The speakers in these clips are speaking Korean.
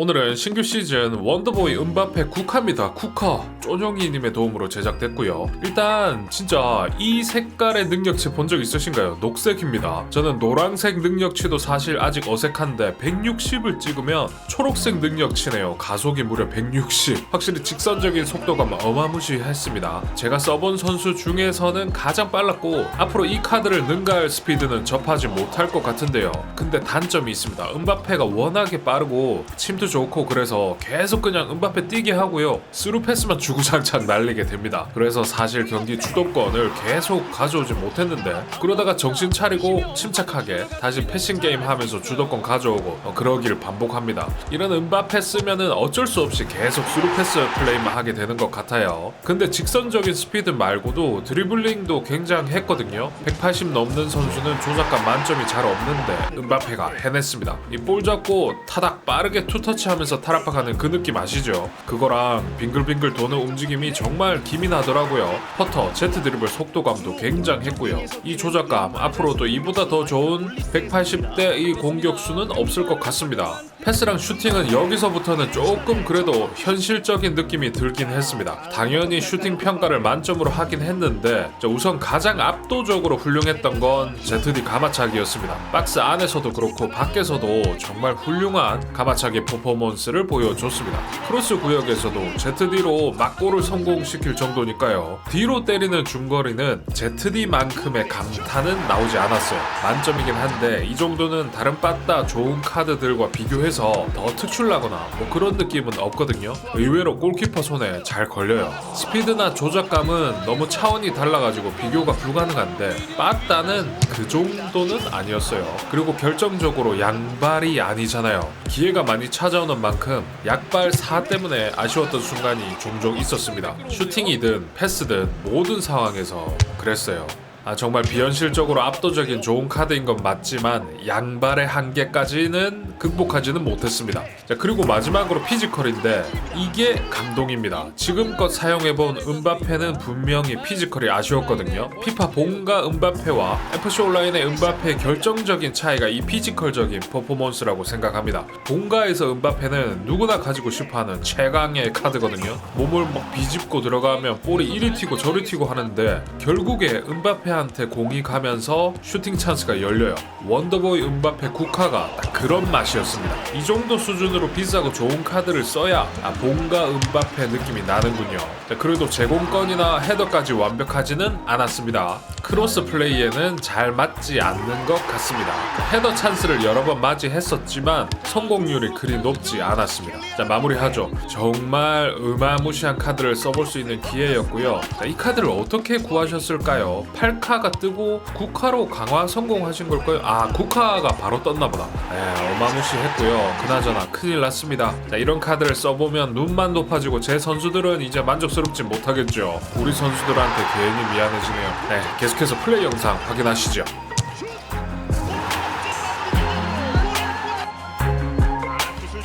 오늘은 신규 시즌 원더보이 은바페 국화입니다. 국화 쪼뇽이님의 도움으로 제작됐고요. 일단 진짜 이 색깔의 능력치 본 적 있으신가요? 녹색입니다. 저는 노란색 능력치도 사실 아직 어색한데 160을 찍으면 초록색 능력치네요. 가속이 무려 160. 확실히 직선적인 속도가 어마무시했습니다. 제가 써본 선수 중에서는 가장 빨랐고 앞으로 이 카드를 능가할 스피드는 접하지 못할 것 같은데요. 근데 단점이 있습니다. 은바페가 워낙에 빠르고 침도 좋고 그래서 계속 그냥 은바페 뛰게 하고요. 스루 패스만 주구장창 날리게 됩니다. 그래서 사실 경기 주도권을 계속 가져오지 못했는데 그러다가 정신 차리고 침착하게 다시 패싱 게임 하면서 주도권 가져오고 어, 그러기를 반복합니다. 이런 은바페 쓰면은 어쩔 수 없이 계속 스루 패스 플레이만 하게 되는 것 같아요. 근데 직선적인 스피드 말고도 드리블링도 굉장했거든요. 180 넘는 선수는 조작감 만점이 잘 없는데 은바페가 해냈습니다. 이 볼 잡고 타닥 빠르게 투터치 하면서 탈압박하는 그 느낌 아시죠? 그거랑 빙글빙글 도는 움직임이 정말 기민하더라고요. 퍼터, 제트 드리블 속도감도 굉장했고요. 이 조작감 앞으로도 이보다 더 좋은 180대 이 공격수는 없을 것 같습니다. 패스랑 슈팅은 여기서부터는 조금 그래도 현실적인 느낌이 들긴 했습니다. 당연히 슈팅 평가를 만점으로 하긴 했는데 자, 우선 가장 압도적으로 훌륭했던 건 ZD 가마차기였습니다. 박스 안에서도 그렇고 밖에서도 정말 훌륭한 가마차기 퍼포먼스를 보여줬습니다. 크로스 구역에서도 ZD로 막골을 성공시킬 정도니까요. 뒤로 때리는 중거리는 ZD만큼의 감탄은 나오지 않았어요. 만점이긴 한데 이 정도는 다른 빠따 좋은 카드들과 비교해서 더 특출나거나 뭐 그런 느낌은 없거든요. 의외로 골키퍼 손에 잘 걸려요. 스피드나 조작감은 너무 차원이 달라가지고 비교가 불가능한데 빠따는 그 정도는 아니었어요. 그리고 결정적으로 양발이 아니잖아요. 기회가 많이 찾아오는 만큼 약발 4 때문에 아쉬웠던 순간이 종종 있었습니다. 슈팅이든 패스든 모든 상황에서 그랬어요. 아, 정말 비현실적으로 압도적인 좋은 카드인 건 맞지만 양발의 한계까지는 극복하지는 못했습니다. 자, 그리고 마지막으로 피지컬인데 이게 감동입니다. 지금껏 사용해본 은바페는 분명히 피지컬이 아쉬웠거든요. 피파 본가 은바페와 FC 온라인의 은바페의 결정적인 차이가 이 피지컬적인 퍼포먼스라고 생각합니다. 본가에서 은바페는 누구나 가지고 싶어하는 최강의 카드거든요. 몸을 막 비집고 들어가면 볼이 이리 튀고 저리 튀고 하는데 결국에 은바페 한테 공이 가면서 슈팅 찬스가 열려요. 원더보이 은바페 국화가 딱 그런 맛이었습니다. 이 정도 수준으로 비싸고 좋은 카드를 써야 아, 본가 은바페 느낌이 나는군요. 자, 그래도 제공권이나 헤더까지 완벽하지는 않았습니다. 크로스 플레이에는 잘 맞지 않는 것 같습니다. 헤더 찬스를 여러 번 맞이했었지만 성공률이 그리 높지 않았습니다. 자, 마무리하죠. 정말 어마무시한 카드를 써볼 수 있는 기회였고요. 자, 이 카드를 어떻게 구하셨을까요? 8카가 뜨고 9카로 강화 성공하신 걸까요? 아, 9카가 바로 떴나 보다. 에, 어마무시했고요. 그나저나 큰일 났습니다. 자, 이런 카드를 써보면 눈만 높아지고 제 선수들은 이제 만족스럽지 못하겠죠. 우리 선수들한테 괜히 미안해지네요. 네, 계속해서 플레이 영상 확인하시죠.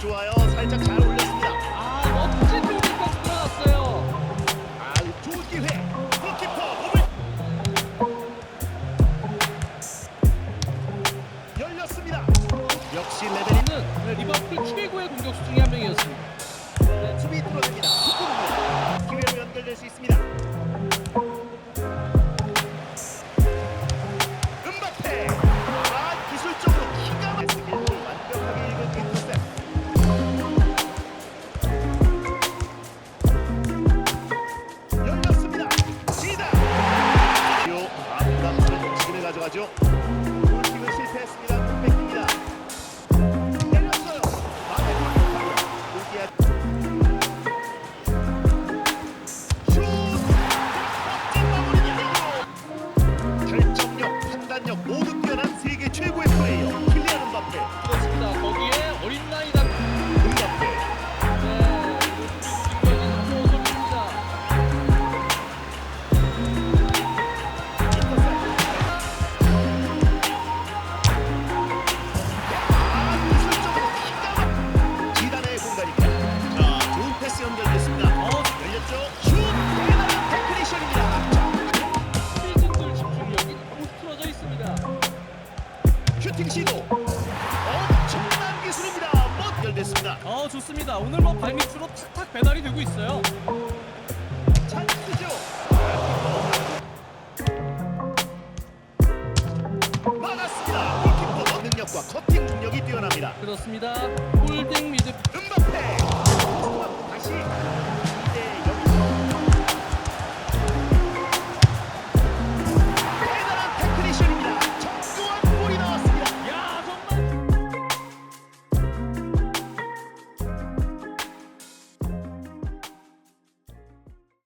좋아요. 살짝 잘 역시 레벨이 저는 리버풀 최고의 공격수 중에 한 명이었습니 모든 뛰어난 세계 최고의 플레이어 킬리안 음바페. 그렇습니다. 거기에 어린 나이다 슈팅 시도 엄청난 기술입니다. 연결됐습니다. 어 좋습니다. 오늘 뭐 발밑으로 탁탁 배달이 되고 있어요. 찬스죠. 막았습니다. 골키퍼 뭐 능력과 커팅 능력이 뛰어납니다. 그렇습니다. 홀딩 미드